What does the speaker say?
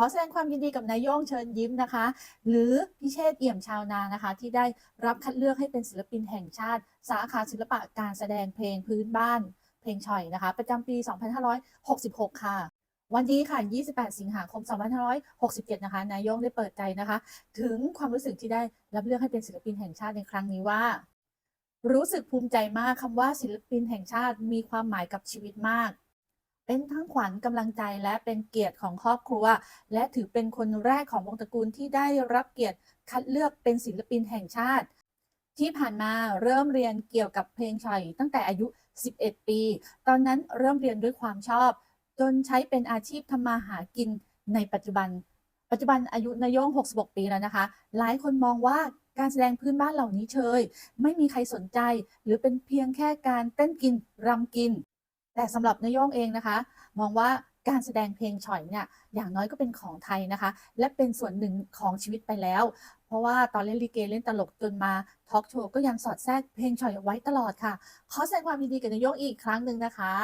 ขอแสดงความยินดีกับนายโย่งเชิญยิ้มนะคะ หรือพิเชษเอี่ยมชาวนานะคะ ที่ได้รับคัดเลือกให้เป็นศิลปินแห่งชาติ สาขาศิลปะการแสดงเพลงพื้นบ้าน เพลงฉ่อยนะคะ ประจำปี 2566 ค่ะวันนี้ค่ะ 28 สิงหาคม 2567 นะคะ นายโย่งได้เปิดใจนะคะ ถึงความรู้สึกที่ได้รับเลือกให้เป็นศิลปินแห่งชาติในครั้งนี้ว่า รู้สึกภูมิใจมากคำว่าศิลปินแห่งชาติมีความหมายกับชีวิตมาก เป็นทั้งขวัญกำลังใจและเป็นเกียรติของครอบครัว และถือเป็นคนแรกของวงตระกูลที่ได้รับเกียรติคัดเลือกเป็นศิลปินแห่งชาติ ที่ผ่านมาเริ่มเรียนเกี่ยวกับเพลงฉ่อยตั้งแต่อายุ 11 ปี ตอนนั้นเริ่มเรียนด้วยความชอบ จนใช้เป็นอาชีพทำมาหากินในปัจจุบัน ปัจจุบันอายุนายโยง 66 ปีแล้วนะคะ หลายคนมองว่าการแสดงพื้นบ้านเหล่านี้เชย ไม่มีใครสนใจ หรือเป็นเพียงแค่การเต้นกินรำกิน แต่สำหรับนายโยงเองนะคะ มองว่าการแสดงเพลงฉ่อยเนี่ยอย่างน้อยก็เป็นของไทยนะคะ และเป็นส่วนหนึ่งของชีวิตไปแล้ว เพราะว่าตอนเล่นลิเกเล่นตลกจนมาทอล์กโชว์ก็ยังสอดแทรกเพลงฉ่อยเอาไว้ตลอดค่ะ ขอแสดงความยินดีกับนายโยงอีกครั้งหนึ่งนะคะ